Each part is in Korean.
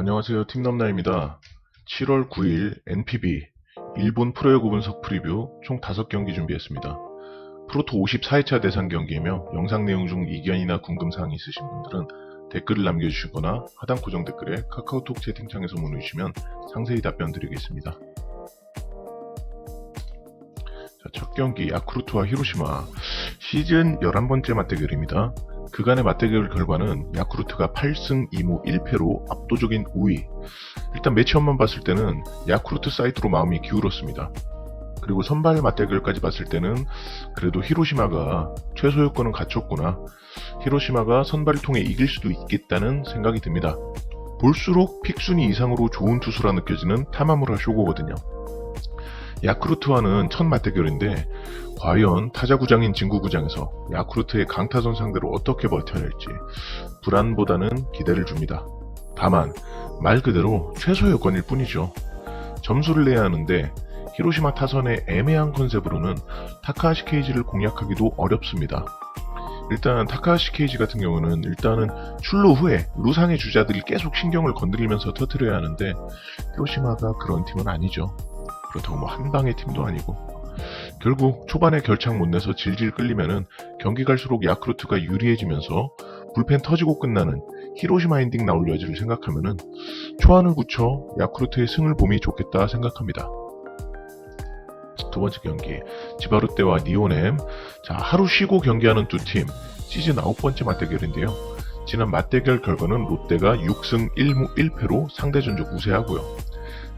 안녕하세요. 팀넘나입니다. 7월 9일 NPB 일본 프로야구 분석 프리뷰 총 5경기 준비했습니다. 프로토 54회차 대상 경기이며 영상 내용 중 이견이나 궁금사항이 있으신 분들은 댓글을 남겨주시거나 하단 고정 댓글에 카카오톡 채팅창에서 문의 주시면 상세히 답변 드리겠습니다. 자, 첫 경기 야쿠르트와 히로시마 시즌 11번째 맞대결입니다. 그간의 맞대결 결과는 야쿠르트가 8승 2무 1패로 압도적인 우위. 일단 매치업만 봤을 때는 야쿠르트 사이드로 마음이 기울었습니다. 그리고 선발 맞대결까지 봤을 때는 그래도 히로시마가 최소 요건은 갖췄구나. 히로시마가 선발을 통해 이길 수도 있겠다는 생각이 듭니다. 볼수록 픽순위 이상으로 좋은 투수라 느껴지는 타마무라 쇼고거든요. 야쿠르트와는 첫 맞대결인데 과연 타자구장인 진구구장에서 야쿠르트의 강타선 상대로 어떻게 버텨낼지 불안보다는 기대를 줍니다. 다만 말 그대로 최소 요건일 뿐이죠. 점수를 내야 하는데 히로시마 타선의 애매한 컨셉으로는 타카하시 케이지를 공략하기도 어렵습니다. 일단 타카하시 케이지 같은 경우는 일단은 출루 후에 루상의 주자들이 계속 신경을 건드리면서 터트려야 하는데 히로시마가 그런 팀은 아니죠. 그렇다고 뭐 한 방의 팀도 아니고 결국 초반에 결착 못 내서 질질 끌리면은 경기 갈수록 야쿠르트가 유리해지면서 불펜 터지고 끝나는 히로시마 엔딩 나올 여지를 생각하면은 초안을 굳혀 야쿠르트의 승을 봄이 좋겠다 생각합니다. 두 번째 경기 지바루 때와 니오넴 자 하루 쉬고 경기하는 두 팀 시즌 아홉 번째 맞대결인데요. 지난 맞대결 결과는 롯데가 6승 1무 1패로 상대 전적 우세하고요.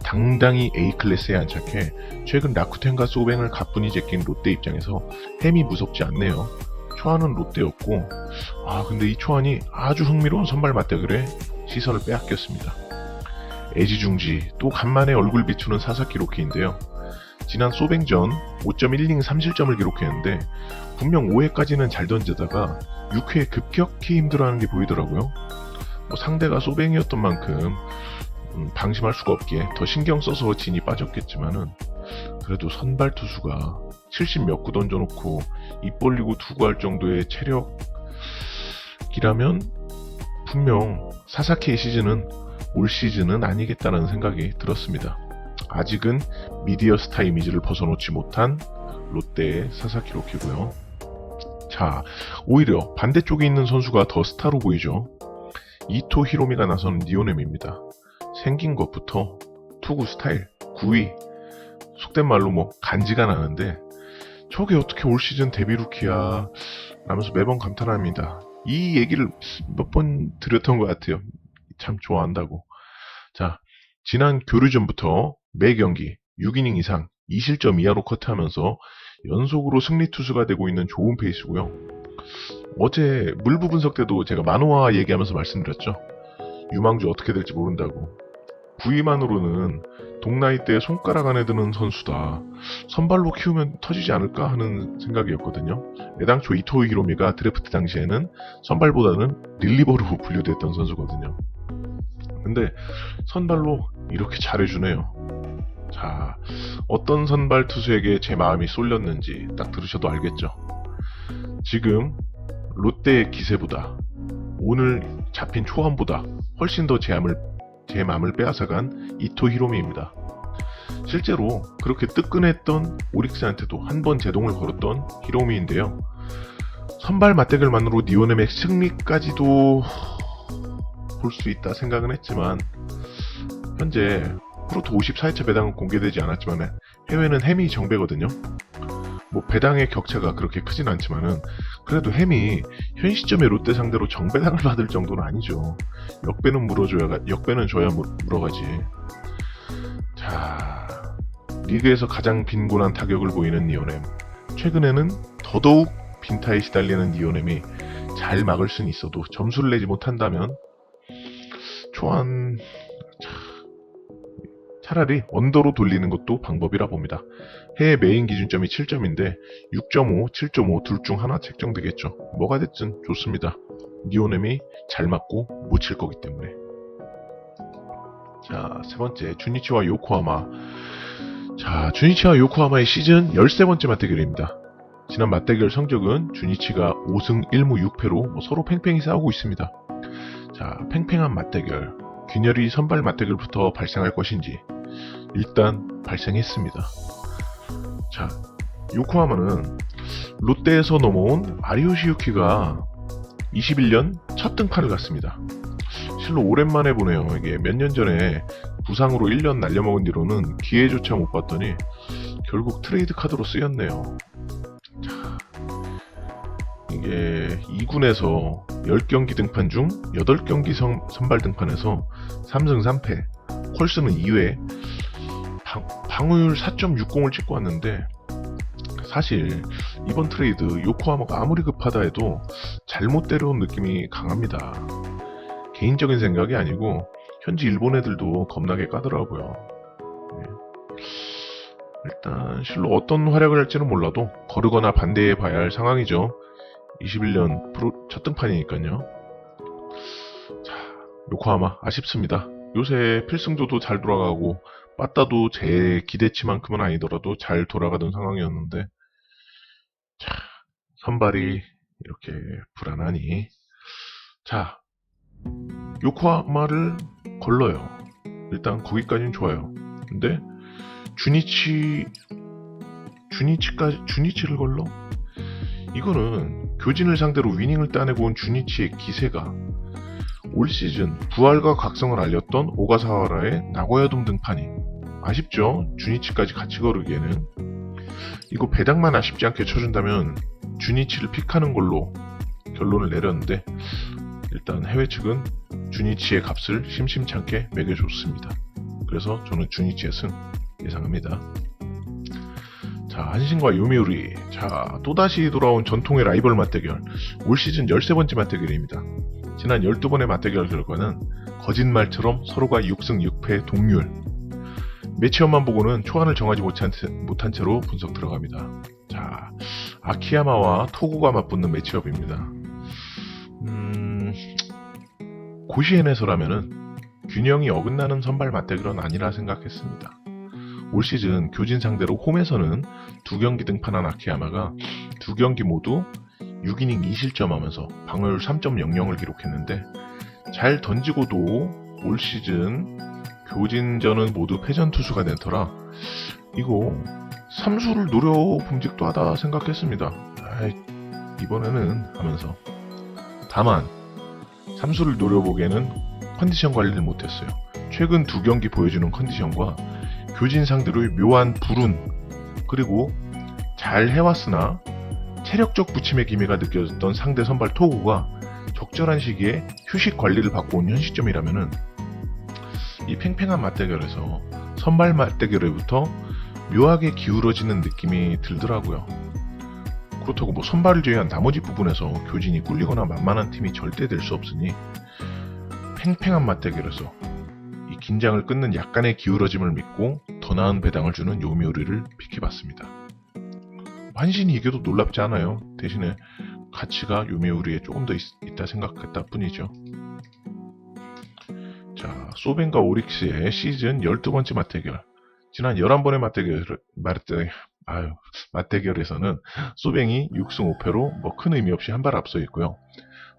당당히 A클래스에 안착해 최근 라쿠텐과 소뱅을 가뿐히 제낀 롯데 입장에서 햄이 무섭지 않네요. 초안은 롯데였고 아 근데 이 초안이 아주 흥미로운 선발 맞대결에 시선을 빼앗겼습니다. 애지중지 또 간만에 얼굴 비추는 사사키 로키인데요. 지난 소뱅전 5.1이닝 3실점을 기록했는데 분명 5회까지는 잘 던지다가 6회 급격히 힘들어하는 게 보이더라고요. 뭐 상대가 소뱅이었던 만큼 음, 방심할 수가 없기에 더 신경 써서 진이 빠졌겠지만은 그래도 선발 투수가 70 몇 구 던져놓고 입 벌리고 투구할 정도의 체력이라면 분명 사사키의 시즌은 올 시즌은 아니겠다는 생각이 들었습니다. 아직은 미디어 스타 이미지를 벗어놓지 못한 롯데의 사사키 로키고요. 자, 오히려 반대쪽에 있는 선수가 더 스타로 보이죠. 이토 히로미가 나선 니오넴입니다. 생긴 것부터 투구 스타일, 구위, 속된 말로 뭐 간지가 나는데 저게 어떻게 올 시즌 데뷔 루키야 라면서 매번 감탄합니다. 이 얘기를 몇 번 드렸던 것 같아요. 참 좋아한다고. 자, 지난 교류전부터 매 경기 6이닝 이상 2실점 이하로 커트하면서 연속으로 승리 투수가 되고 있는 좋은 페이스고요. 어제 물부 분석 때도 제가 만호와 얘기하면서 말씀드렸죠. 유망주 어떻게 될지 모른다고. 부위만으로는 동나이 때 손가락 안에 드는 선수다. 선발로 키우면 터지지 않을까 하는 생각이었거든요. 애당초 이토 히로미가 드래프트 당시에는 선발보다는 릴리버로 분류됐던 선수거든요. 근데 선발로 이렇게 잘해주네요. 자, 어떤 선발 투수에게 제 마음이 쏠렸는지 딱 들으셔도 알겠죠. 지금 롯데의 기세보다 오늘 잡힌 초안보다 훨씬 더제 마음을, 제 마음을 빼앗아간 이토 히로미입니다. 실제로 그렇게 뜨끈했던 오릭스한테도 한 번 제동을 걸었던 히로미인데요. 선발 맞대결만으로 니오넴의 승리까지도 볼 수 있다 생각은 했지만 현재 프로토 54회차 배당은 공개되지 않았지만 해외는 햄이 정배거든요. 뭐 배당의 격차가 그렇게 크진 않지만은 그래도 햄이 현 시점에 롯데 상대로 정배당을 받을 정도는 아니죠. 역배는 물어줘야 역배는 줘야 물- 물어가지. 자 리그에서 가장 빈곤한 타격을 보이는 니오넴. 최근에는 더더욱 빈타에 시달리는 니오넴이 잘 막을 수는 있어도 점수를 내지 못한다면 초안 차- 차라리 언더로 돌리는 것도 방법이라 봅니다. 해외 메인 기준점이 7점인데 6.5, 7.5 둘 중 하나 책정되겠죠. 뭐가 됐든 좋습니다. 니오넴이 잘 맞고 못칠 거기 때문에. 자, 세 번째 주니치와 요코하마. 자, 주니치와 요코하마의 시즌 13번째 맞대결입니다. 지난 맞대결 성적은 주니치가 5승 1무 6패로 뭐 서로 팽팽히 싸우고 있습니다. 자, 팽팽한 맞대결. 균열이 선발 맞대결부터 발생할 것인지 일단 발생했습니다. 자, 요코하마는 롯데에서 넘어온 아리오시 유키가 21년 첫 등판을 갔습니다. 실로 오랜만에 보네요. 이게 몇 년 전에 부상으로 1년 날려먹은 뒤로는 기회조차 못 봤더니 결국 트레이드 카드로 쓰였네요. 자, 이게 2군에서 10경기 등판 중 8경기 선, 선발 등판에서 3승 3패, 콜스는 2회, 방, 방어율 4.60을 찍고 왔는데 사실 이번 트레이드 요코하마가 아무리 급하다 해도 잘못 데려온 느낌이 강합니다. 개인적인 생각이 아니고 현지 일본 애들도 겁나게 까더라고요. 네. 일단 실로 어떤 활약을 할지는 몰라도 거르거나 반대해 봐야 할 상황이죠. 21년 프로 첫 등판이니까요. 자, 요코하마 아쉽습니다. 요새 필승조도 잘 돌아가고 빠따도 제 기대치만큼은 아니더라도 잘 돌아가던 상황이었는데 자, 선발이 이렇게 불안하니 자, 요코하마를 걸러요. 일단 거기까지는 좋아요. 근데 주니치 주니치까지 주니치를 걸러? 이거는 교진을 상대로 위닝을 따내고 온 주니치의 기세가 올 시즌 부활과 각성을 알렸던 오가사와라의 나고야돔 등판이 아쉽죠? 주니치까지 같이 거르기에는 이거 배당만 아쉽지 않게 쳐준다면 주니치를 픽하는 걸로 결론을 내렸는데 일단 해외 측은 주니치의 값을 심심찮게 매겨줬습니다. 그래서 저는 주니치의 승 예상합니다. 자, 한신과 요미우리. 자, 또다시 돌아온 전통의 라이벌 맞대결. 올 시즌 13번째 맞대결입니다. 지난 12번의 맞대결 결과는 거짓말처럼 서로가 6승 6패 동률. 매치업만 보고는 초안을 정하지 못한, 채- 못한 채로 분석 들어갑니다. 자, 아키야마와 토고가 맞붙는 매치업입니다. 음, 고시엔에서라면은 균형이 어긋나는 선발 맞대결은 아니라 생각했습니다. 올 시즌 교진 상대로 홈에서는 두 경기 등판한 아키야마가 두 경기 모두 6이닝 2실점 하면서 방어율 3.00을 기록했는데 잘 던지고도 올 시즌 교진전은 모두 패전 투수가 된 터라 이거 삼수를 노려본 적도 하다 생각했습니다. 아이, 이번에는 하면서 다만 삼수를 노려보기에는 컨디션 관리를 못했어요. 최근 두 경기 보여주는 컨디션과 교진 상대로의 묘한 불운 그리고 잘 해왔으나 체력적 부침의 기미가 느껴졌던 상대 선발 토구가 적절한 시기에 휴식 관리를 받고 온 현 시점이라면은 이 팽팽한 맞대결에서 선발 맞대결에부터 묘하게 기울어지는 느낌이 들더라고요. 그렇다고 뭐 선발을 제외한 나머지 부분에서 교진이 꿀리거나 만만한 팀이 절대 될 수 없으니 팽팽한 맞대결에서 이 긴장을 끊는 약간의 기울어짐을 믿고 더 나은 배당을 주는 요미우리를 픽해봤습니다. 한신이 이겨도 놀랍지 않아요. 대신에 가치가 요미우리에 조금 더 있, 다 생각했다 뿐이죠. 자, 소벤과 오릭스의 시즌 12번째 맞대결. 지난 11번의 맞대결, 맞대, 아유, 맞대결에서는 소뱅이 6승 5패로 뭐 큰 의미 없이 한 발 앞서 있고요.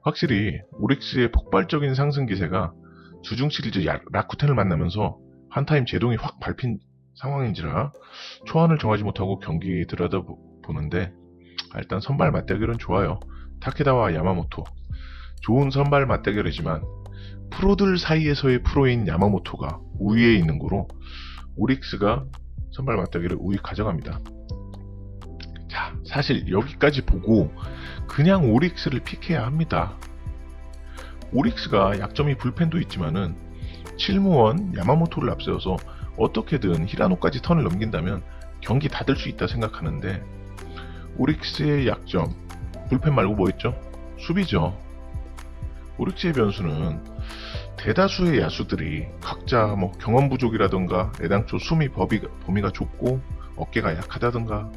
확실히 오릭스의 폭발적인 상승 기세가 주중 시리즈 야- 라쿠텐을 만나면서 한타임 제동이 확 밟힌 상황인지라 초안을 정하지 못하고 경기 들여다보 는데 아, 일단 선발 맞대결은 좋아요. 타케다와 야마모토 좋은 선발 맞대결이지만 프로들 사이에서의 프로인 야마모토가 우위에 있는 거로 오릭스가 선발 맞대결을 우위 가져갑니다. 자, 사실 여기까지 보고 그냥 오릭스를 픽해야 합니다. 오릭스가 약점이 불펜도 있지만은 칠무원 야마모토를 앞세워서 어떻게든 히라노까지 턴을 넘긴다면 경기 닫을 수 있다 생각하는데 오릭스의 약점 불펜 말고 뭐 있죠? 수비죠. 오릭스의 변수는 대다수의 야수들이 각자 뭐 경험 부족이라던가 애당초 숨이 범위, 범위가 좁고 어깨가 약하다던가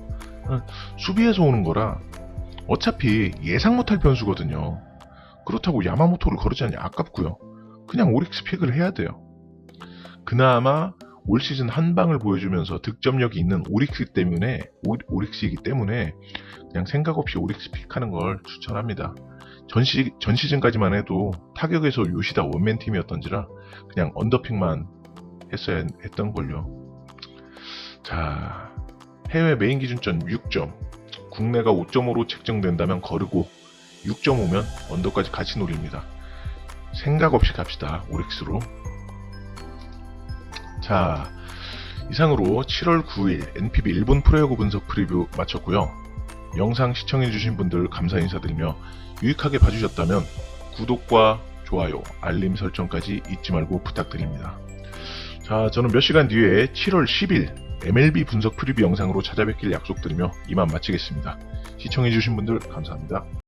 어, 수비에서 오는 거라 어차피 예상 못할 변수거든요. 그렇다고 야마모토를 거르자니 아깝고요. 그냥 오릭스 픽을 해야 돼요. 그나마 올 시즌 한 방을 보여주면서 득점력이 있는 오릭스 때문에 오, 오릭스이기 때문에 그냥 생각 없이 오릭스 픽하는 걸 추천합니다. 전, 시, 전 시즌까지만 해도 타격에서 요시다 원맨 팀이었던지라 그냥 언더픽만 했어야 했던 걸요. 자, 해외 메인 기준점 6점, 국내가 5.5로 책정된다면 거르고 6.5면 언더까지 같이 노립니다. 생각 없이 갑시다. 오릭스로. 자, 이상으로 7월 9일 NPB 일본 프로야구 분석 프리뷰 마쳤고요. 영상 시청해주신 분들 감사 인사드리며 유익하게 봐주셨다면 구독과 좋아요, 알림 설정까지 잊지 말고 부탁드립니다. 자, 저는 몇 시간 뒤에 7월 10일 MLB 분석 프리뷰 영상으로 찾아뵙길 약속드리며 이만 마치겠습니다. 시청해주신 분들 감사합니다.